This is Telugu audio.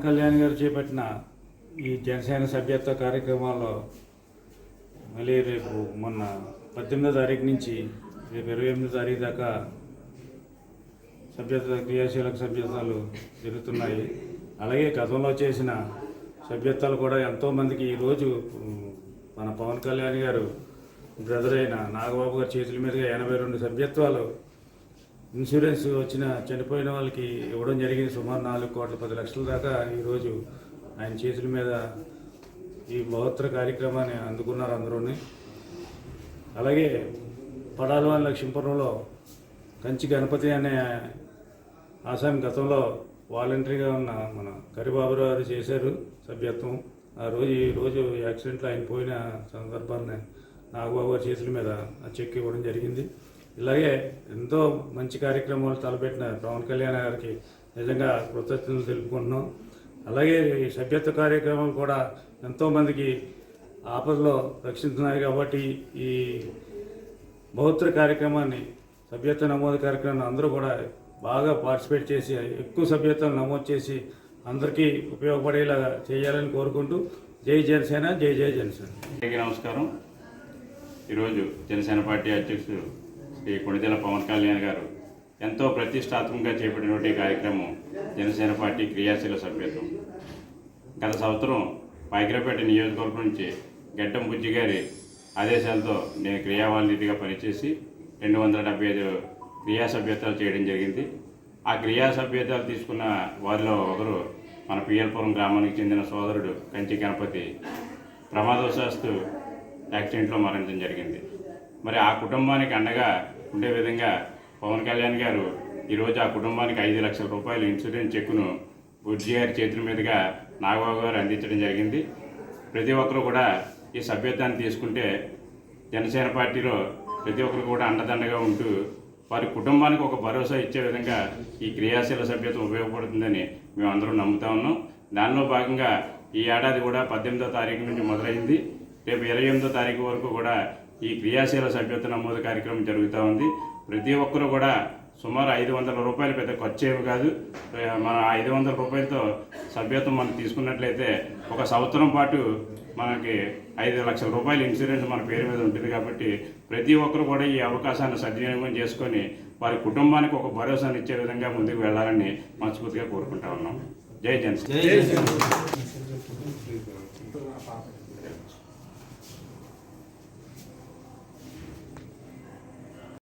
కళ్యాణ్ గారు చేపట్టిన ఈ జనసేన సభ్యత్వ కార్యక్రమాల్లో మళ్ళీ రేపు మొన్న పద్దెనిమిదో తారీఖు నుంచి రేపు ఇరవై ఎనిమిదో తారీఖు దాకా సభ్యత్వ క్రియాశీలక సభ్యత్వాలు జరుగుతున్నాయి. అలాగే గతంలో చేసిన సభ్యత్వాలు కూడా ఎంతోమందికి ఈరోజు మన పవన్ కళ్యాణ్ గారు బ్రదర్ అయిన నాగబాబు గారి చేతుల మీదుగా ఎనభై రెండు సభ్యత్వాలు ఇన్సూరెన్స్ వచ్చిన చనిపోయిన వాళ్ళకి ఇవ్వడం జరిగింది సుమారు నాలుగు కోట్ల పది లక్షల దాకా ఈరోజు ఆయన చేతుల మీద ఈ మహోత్తర కార్యక్రమాన్ని అందుకున్నారు అందరూని. అలాగే పడాలవాని లక్ష్మీపురంలో కంచి గణపతి అనే ఆసామి గతంలో వాలంటరీగా ఉన్న మన కరిబాబురావు గారు చేశారు సభ్యత్వం. ఆ రోజు ఈ రోజు యాక్సిడెంట్లో ఆయన పోయిన సందర్భాన్ని నాగబాబు గారి చేతుల మీద ఆ చెక్ ఇవ్వడం జరిగింది. ఇలాగే ఎంతో మంచి కార్యక్రమాలు తలపెట్టిన పవన్ కళ్యాణ్ గారికి నిజంగా కృతజ్ఞతలు తెలుపుకుంటున్నాం. అలాగే ఈ సభ్యత్వ కార్యక్రమాలు కూడా ఎంతోమందికి ఆపదలో రక్షిస్తున్నాయి కాబట్టి ఈ బహుత్ర కార్యక్రమాన్ని సభ్యత్వ నమోదు కార్యక్రమాన్ని అందరూ కూడా బాగా పార్టిసిపేట్ చేసి ఎక్కువ సభ్యత్వం నమోదు చేసి అందరికీ ఉపయోగపడేలా చేయాలని కోరుకుంటూ జై జనసేన జై జై జనసేన. నమస్కారం. ఈరోజు జనసేన పార్టీ అధ్యక్షుడు శ్రీ కొణిదెల పవన్ కళ్యాణ్ గారు ఎంతో ప్రతిష్టాత్మకంగా చేపట్టినటువంటి కార్యక్రమం జనసేన పార్టీ క్రియాశీల సభ్యత్వం. గత సంవత్సరం మైగ్రపేట నియోజకవర్గం నుంచి గడ్డం బుజ్జి గారి ఆదేశాలతో నేను క్రియావాల్నిధిగా పనిచేసి రెండు వందల డెబ్బై ఐదు క్రియా సభ్యత్వాలు చేయడం జరిగింది. ఆ క్రియా సభ్యత్వాలు తీసుకున్న వారిలో ఒకరు మన పిఎల్పురం గ్రామానికి చెందిన సోదరుడు కంచి గణపతి. ప్రమాదవశాస్తు యాక్సిడెంట్లో మరణించడం జరిగింది. మరి ఆ కుటుంబానికి అండగా ఉండే విధంగా పవన్ కళ్యాణ్ గారు ఈరోజు ఆ కుటుంబానికి ఐదు లక్షల రూపాయల ఇన్సూరెన్స్ చెక్కును బుజ్జి గారి చేతుల మీదుగా నాగబాబు గారు అందించడం జరిగింది. ప్రతి ఒక్కరు కూడా ఈ సభ్యత్వాన్ని తీసుకుంటే జనసేన పార్టీలో ప్రతి ఒక్కరు కూడా అండదండగా ఉంటూ వారి కుటుంబానికి ఒక భరోసా ఇచ్చే విధంగా ఈ క్రియాశీల సభ్యత్వం ఉపయోగపడుతుందని మేము అందరం నమ్ముతా ఉన్నాం. దానిలో భాగంగా ఈ ఏడాది కూడా పద్దెనిమిదో తారీఖు నుంచి మొదలైంది. రేపు ఇరవై ఎనిమిదో తారీఖు వరకు కూడా ఈ క్రియాశీల సభ్యత్వ నమోదు కార్యక్రమం జరుగుతూ ఉంది. ప్రతి ఒక్కరు కూడా సుమారు ఐదు వందల రూపాయలు పెద్ద ఖర్చు ఏమి కాదు. మన ఐదు వందల రూపాయలతో సభ్యత్వం మనం తీసుకున్నట్లయితే ఒక సంవత్సరం పాటు మనకి ఐదు లక్షల రూపాయల ఇన్సూరెన్స్ మన పేరు మీద ఉంటుంది కాబట్టి ప్రతి ఒక్కరు కూడా ఈ అవకాశాన్ని సద్వినియోగం చేసుకొని వారి కుటుంబానికి ఒక భరోసాను ఇచ్చే విధంగా ముందుకు వెళ్ళాలని మనస్ఫూర్తిగా కోరుకుంటా ఉన్నాం. జై జనసేన